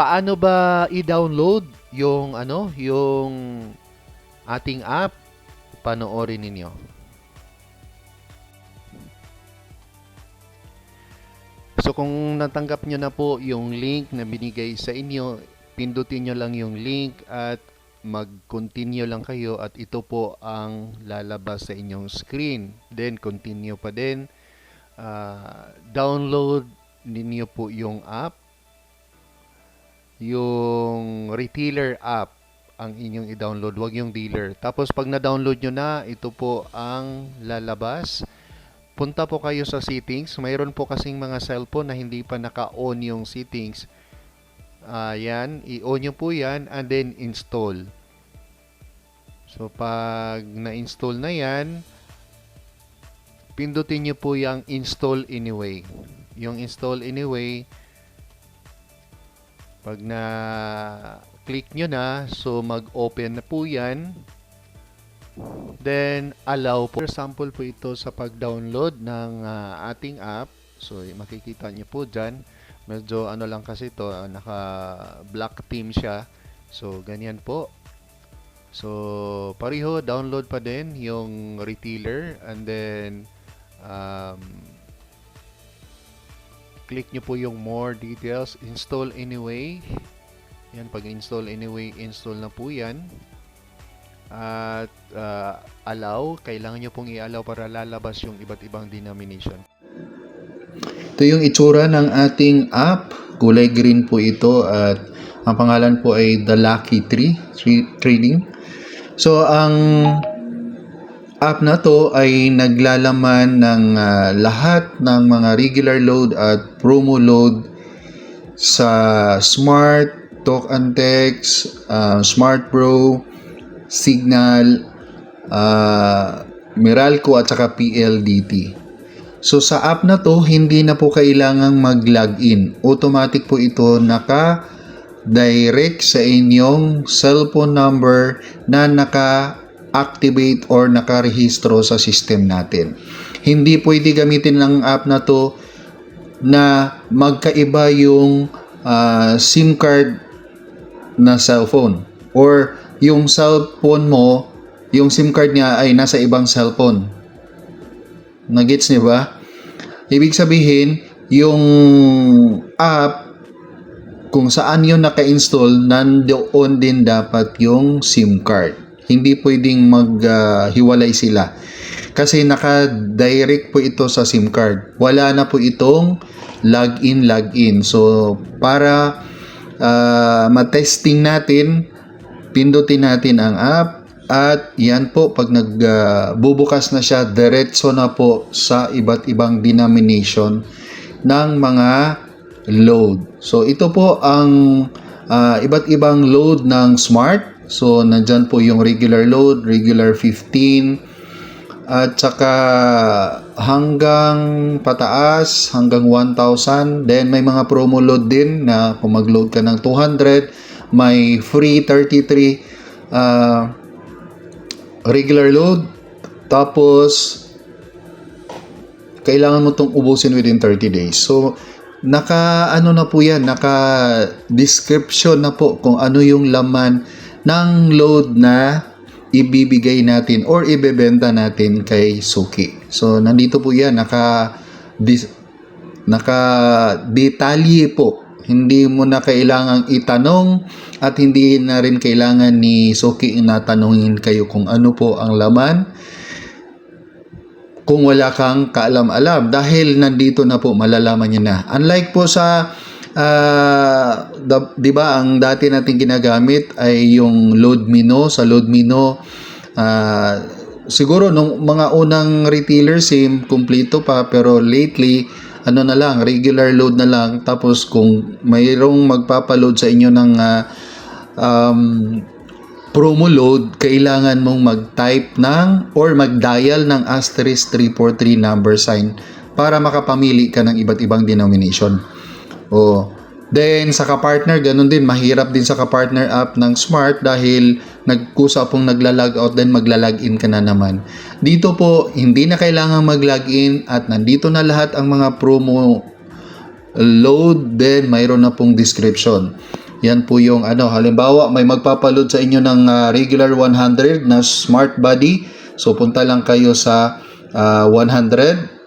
paano ba i-download yung ano, yung ating app? Panoorin ninyo. So kung natanggap nyo na po yung link na binigay sa inyo, pindutin nyo lang yung link at mag-continue lang kayo at ito po ang lalabas sa inyong screen. Then continue pa din. Ah, download ninyo po yung app. Yung retailer app ang inyong i-download, wag yung dealer. Tapos pag na-download nyo na, ito po ang lalabas punta po kayo sa settings. Mayroon po kasing mga cellphone na hindi pa naka-on yung settings. Ayan, i-on nyo po yan and then install. So, pag na-install na yan, pindutin nyo po yung install anyway. Yung install anyway, pag na click nyo na, so mag-open na po yan. Then, allow po. Sample po ito sa pag-download ng ah, ating app. So, y- makikita niyo po dyan. Medyo ano lang kasi ito, ah, naka-black theme siya. So, ganyan po. So, pareho, download pa din yung retailer. And then, um, click nyo po yung more details. Install anyway. Yan, pag install anyway, install na po yan at uh, allow, kailangan nyo pong i-allow para lalabas yung iba't ibang denomination. Ito yung itsura ng ating app. Kulay green po ito at ang pangalan po ay The Lucky Tree Tra- Trading. So, ang app na to ay naglalaman ng ah, lahat ng mga regular load at promo load sa Smart, Talk and Text, ah, Smart Pro, Signal, ah, Meralco at saka PLDT. So sa app na to, hindi na po kailangang mag-login. Automatic po ito naka-direct sa inyong cellphone number na naka-activate or naka-rehistro sa system natin. Hindi pwede gamitin ng app na to na magkaiba yung ah, SIM card na cellphone or yung cellphone mo, yung SIM card niya ay nasa ibang cellphone. Nagets niyo ba? Ibig sabihin, yung app kung saan yun naka-install, nandoon din dapat yung SIM card. Hindi pwedeng maghiwalay sila. Kasi naka-direct po ito sa SIM card. Wala na po itong login, login. So, para ah, matesting natin, pindutin natin ang app at yan po pag nagbubukas na siya diretso na po sa iba't ibang denomination ng mga load. So ito po ang ah, iba't ibang load ng Smart. So nandyan po yung regular load, regular 15 at saka hanggang pataas hanggang 1,000. Then may mga promo load din na kung mag-load ka ng 200, may free 33 ah, regular load. Tapos, kailangan mo itong ubusin within 30 days. So, naka ano na po yan, naka description na po kung ano yung laman ng load na ibibigay natin or ibebenta natin kay Suki. So, nandito po yan, naka dis, naka detalye po. Hindi mo na kailangang itanong at hindi na rin kailangan ni Suki na tanungin kayo kung ano po ang laman kung wala kang kaalam-alam dahil nandito na po malalaman niya na. Unlike po sa da- 'di ba ang dati nating ginagamit ay yung load mino sa load mino ah, siguro nung mga unang retailer sim kumpleto pa. Pero lately ano na lang regular load na lang. Tapos kung mayroong magpapaload sa inyo ng ah, um, promo load, kailangan mong mag-type ng or mag-dial ng asterisk 343 number sign para makapamili ka ng iba't ibang denomination. O, then sa kapartner, ganun din, mahirap din sa kapartner app ng Smart dahil nagkusa pong nagla-log out then magla-log in ka na naman. Dito po, hindi na kailangan mag-log in at nandito na lahat ang mga promo load then mayroon na pong description. Yan po yung ano, halimbawa may magpapaload sa inyo ng ah, regular 100 na smart body. So punta lang kayo sa ah, 100.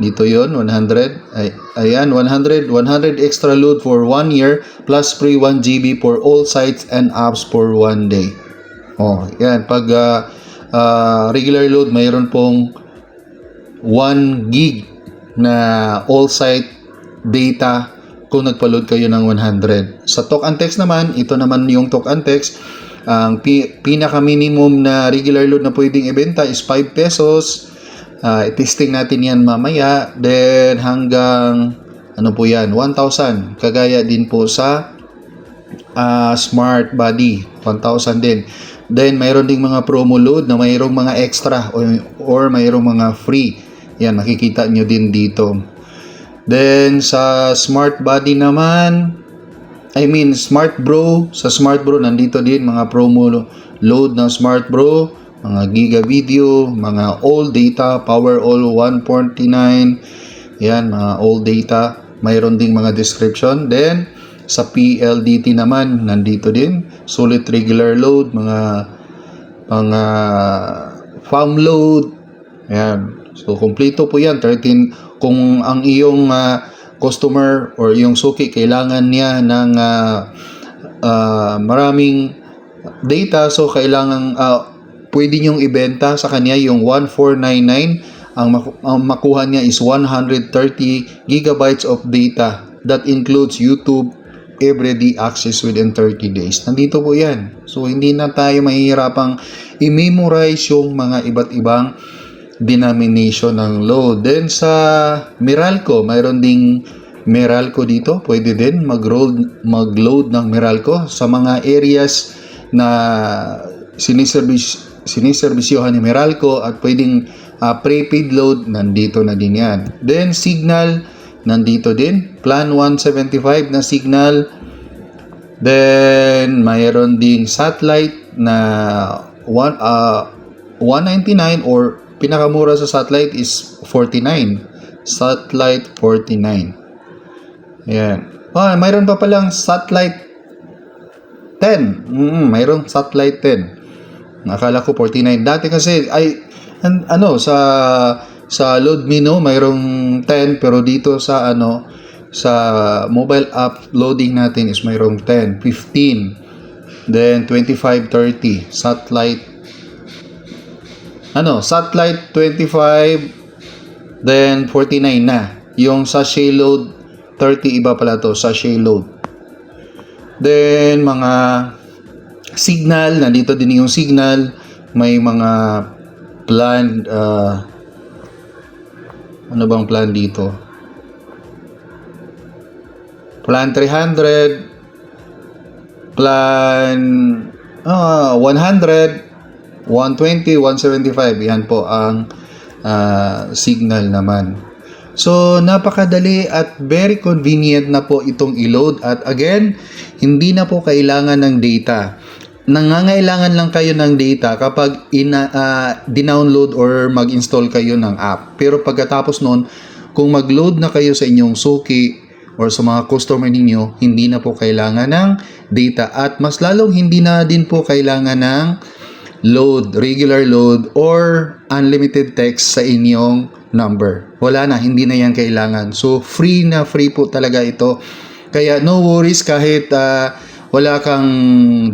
Dito yon 100. Ay, ayan, 100. 100 extra load for 1 year plus free 1 GB for all sites and apps for 1 day. Oh, yan. Pag ah, ah, regular load, mayroon pong 1 gig na all site data kung nagpa-load kayo ng 100. Sa talk and text naman, ito naman yung talk and text. Ang pi- pinaka-minimum na regular load na pwedeng ibenta is 5 pesos. Ah, i-testing natin yan mamaya. Then hanggang ano po yan, 1,000. Kagaya din po sa ah, smart body, 1,000 din. Then mayroon ding mga promo load na mayroong mga extra or, or mayroong mga free. Yan, makikita nyo din dito. Then sa smart body naman, I mean smart bro, sa smart bro nandito din mga promo load ng smart bro, mga giga video, mga all data, power all 149, yan mga all data, mayroon ding mga description. Then sa PLDT naman nandito din, solid regular load, mga mga farm load, Ayan. So, kompleto po yan. 13, kung ang iyong ah, customer or yung suki kailangan niya ng ah, ah, maraming data, so kailangan ah, pwede niyong ibenta sa kanya yung 1499. Ang, maku- ang makuha niya is 130 gigabytes of data. That includes YouTube, everyday access within 30 days. Nandito po yan. So, hindi na tayo mahihirapang i-memorize yung mga iba't ibang denomination ng load. Then sa Meralco, mayroon ding Meralco dito. Pwede din mag-load, mag-load ng Meralco sa mga areas na siniservis siniservisyohan ni Meralco at pwedeng ah, prepaid load nandito na din yan. Then signal nandito din. Plan 175 na signal. Then mayroon ding satellite na one, ah, 199 or pinakamura sa satellite is 49. Satellite 49. Ayan. Ah, mayroon pa palang satellite 10. Mm, mayroon satellite 10. Nakala ko 49. Dati kasi ay an- ano sa sa load menu mayroong 10 pero dito sa ano sa mobile app loading natin is mayroong 10, 15, then 25, 30 satellite ano, satellite 25, then 49 na. Yung sachet load, 30 iba pala to, sachet load. Then, mga signal, nandito din yung signal, may mga plan, uh, ano bang plan dito? Plan 300, plan ah 100, 120, 175. Yan po ang ah, signal naman. So, napakadali at very convenient na po itong i-load. At again, hindi na po kailangan ng data. Nangangailangan lang kayo ng data kapag ina, ah, dinownload or mag-install kayo ng app. Pero pagkatapos nun, kung mag-load na kayo sa inyong suki or sa mga customer ninyo, hindi na po kailangan ng data. At mas lalong hindi na din po kailangan ng load, regular load, or unlimited text sa inyong number. Wala na, hindi na yan kailangan. So, free na free po talaga ito. Kaya no worries kahit ah, wala kang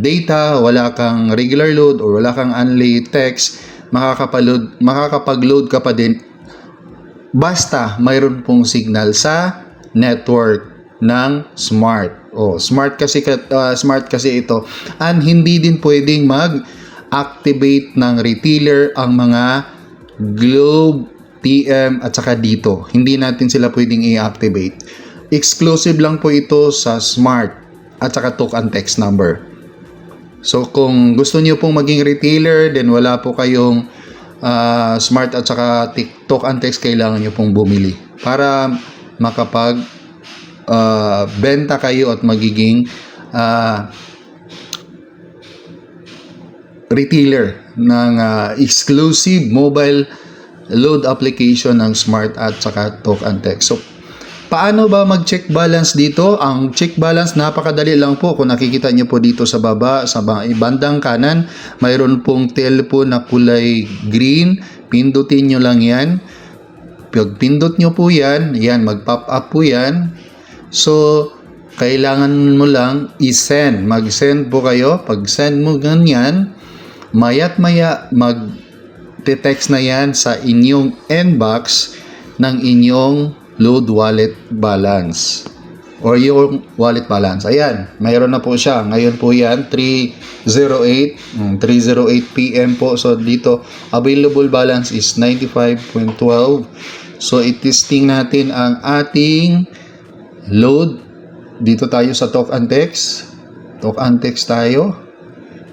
data, wala kang regular load, or wala kang unlimited text, makakapaload, makakapag-load ka pa din basta mayroon pong signal sa network ng smart. Oh, smart kasi ka- ah, smart kasi ito. And hindi din pwedeng mag-activate ng retailer ang mga Globe, TM at saka dito. Hindi natin sila pwedeng i-activate. Exclusive lang po ito sa smart at saka talk and text number. So kung gusto niyo pong maging retailer, then wala po kayong ah, smart at saka TikTok and text, kailangan niyo pong bumili para makapag ah, benta kayo at magiging ah, retailer ng ah, exclusive mobile load application ng smart at saka talk and text. So paano ba mag-check balance dito? Ang check balance napakadali lang po. Kung nakikita niyo po dito sa baba, sa ba- bandang kanan, mayroon pong telephone na kulay green. Pindutin nyo lang yan. Pag pindot nyo po yan, yan, mag-pop up po yan. So, kailangan mo lang i-send. Mag-send po kayo. Pag send mo ganyan, mayat maya mag-text na yan sa inyong inbox ng inyong load wallet balance or yung wallet balance. Ayan, mayroon na po siya. Ngayon po yan, 308, mm, 308 PM po. So dito, available balance is 95.12. So itesting natin ang ating load. Dito tayo sa talk and text. Talk and text tayo.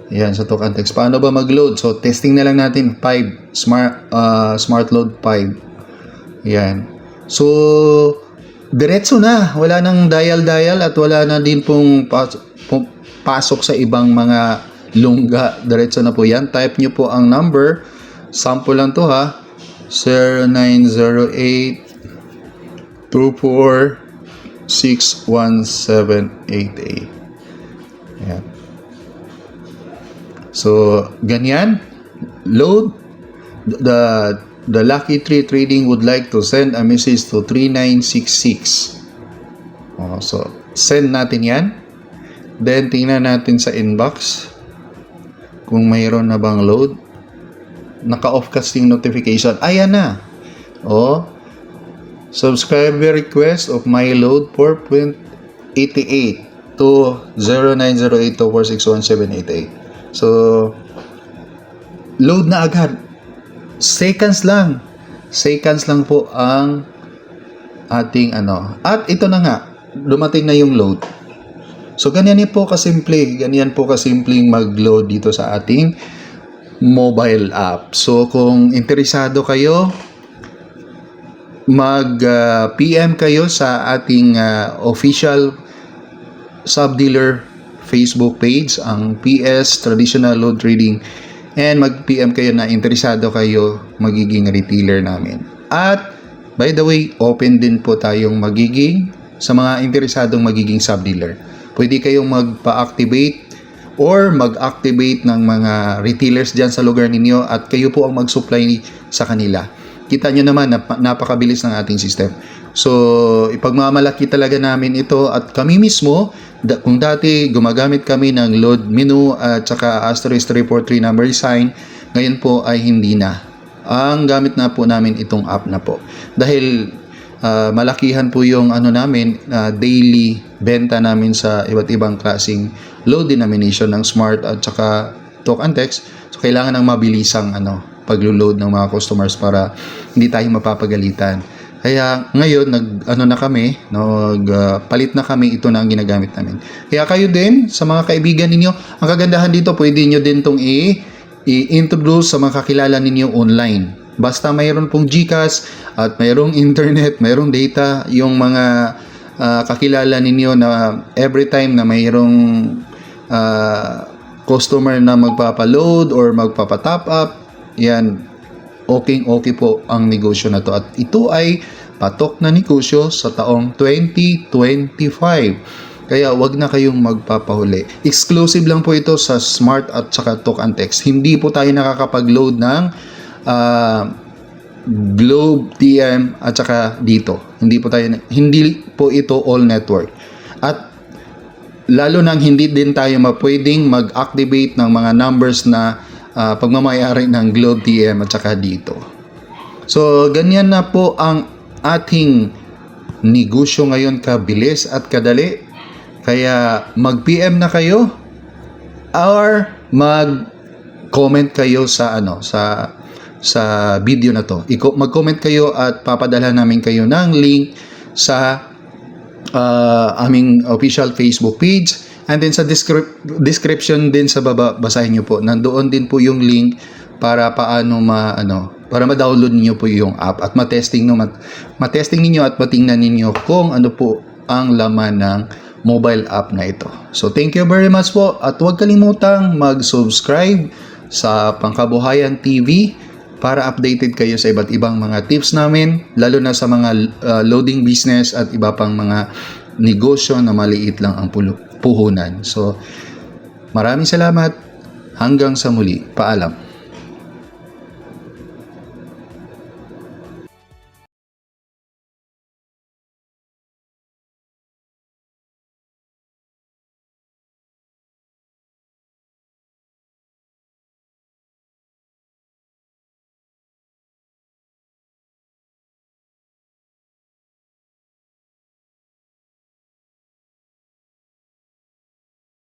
Ayan, sa talk and text. Paano ba mag-load? So testing na lang natin 5 smart uh, smart load 5. Ayan. So, diretso na. Wala nang dial-dial at wala na din pong pasok sa ibang mga lungga. Diretso na po yan. Type nyo po ang number. Sample lang to ha. 0908 24 61788. Ayan. So, ganyan. Load. The the Lucky Tree Trading would like to send a message to 3966. Oh, so, send natin yan. Then, tingnan natin sa inbox kung mayroon na bang load. Naka-off kasi yung notification. Ayan na. Oh, subscriber request of my load 4.88 to 090824617888. So, load na agad. Seconds lang. Seconds lang po ang ating ano. At ito na nga, dumating na yung load. So, ganyan po kasimple. Ganyan po kasimpleng mag-load dito sa ating mobile app. So, kung interesado kayo, mag-PM kayo sa ating ah, official sub-dealer Facebook page, ang PS Traditional Load Trading. And mag-PM kayo na interesado kayo magiging retailer namin. At, by the way, open din po tayong magiging sa mga interesadong magiging sub-dealer. Pwede kayong magpa-activate or mag-activate ng mga retailers dyan sa lugar ninyo at kayo po ang mag-supply sa kanila. Kita nyo naman, nap- napakabilis ng ating system. So, ipagmamalaki talaga namin ito at kami mismo, da- kung dati gumagamit kami ng load menu at saka asterisk 343 number sign, ngayon po ay hindi na. Ang gamit na po namin itong app na po. Dahil ah, malakihan po yung ano namin, ah, daily benta namin sa iba't ibang klaseng load denomination ng smart at saka talk and text. So, kailangan ng mabilisang ano, paglo-load ng mga customers para hindi tayo mapapagalitan. Kaya ngayon nag ano na kami, nag ah, palit na kami ito na ang ginagamit namin. Kaya kayo din sa mga kaibigan ninyo, ang kagandahan dito pwede niyo din tong i i-introduce sa mga kakilala ninyo online. Basta mayroon pong GCash at mayroong internet, mayroong data, yung mga ah, kakilala ninyo na every time na mayroong ah, customer na magpapa-load or magpapa-top up, yan, okay okay po ang negosyo na to. At ito ay patok na negosyo sa taong 2025 kaya wag na kayong magpapahuli. Exclusive lang po ito sa smart at saka talk and text. Hindi po tayo nakakapag-load ng ah, Globe TM at saka dito. Hindi po tayo hindi po ito all network. At lalo nang hindi din tayo mapwedeng mag-activate ng mga numbers na ah, pagmamayari ng Globe TM at saka dito. So, ganyan na po ang ating negosyo ngayon kabilis at kadali. Kaya mag-PM na kayo or mag-comment kayo sa ano sa sa video na to. Mag-comment kayo at papadala namin kayo ng link sa uh, aming official Facebook page. And then sa descrip- description din sa baba, basahin nyo po. Nandoon din po yung link para paano ma ano para ma-download niyo po yung app at ma-testing no mat- ma-testing niyo at matingnan niyo kung ano po ang laman ng mobile app na ito. So thank you very much po at huwag kalimutang mag-subscribe sa Pangkabuhayan TV para updated kayo sa iba't ibang mga tips namin, lalo na sa mga uh, loading business at iba pang mga negosyo na maliit lang ang pulu- puhunan. So, maraming salamat. Hanggang sa muli. Paalam.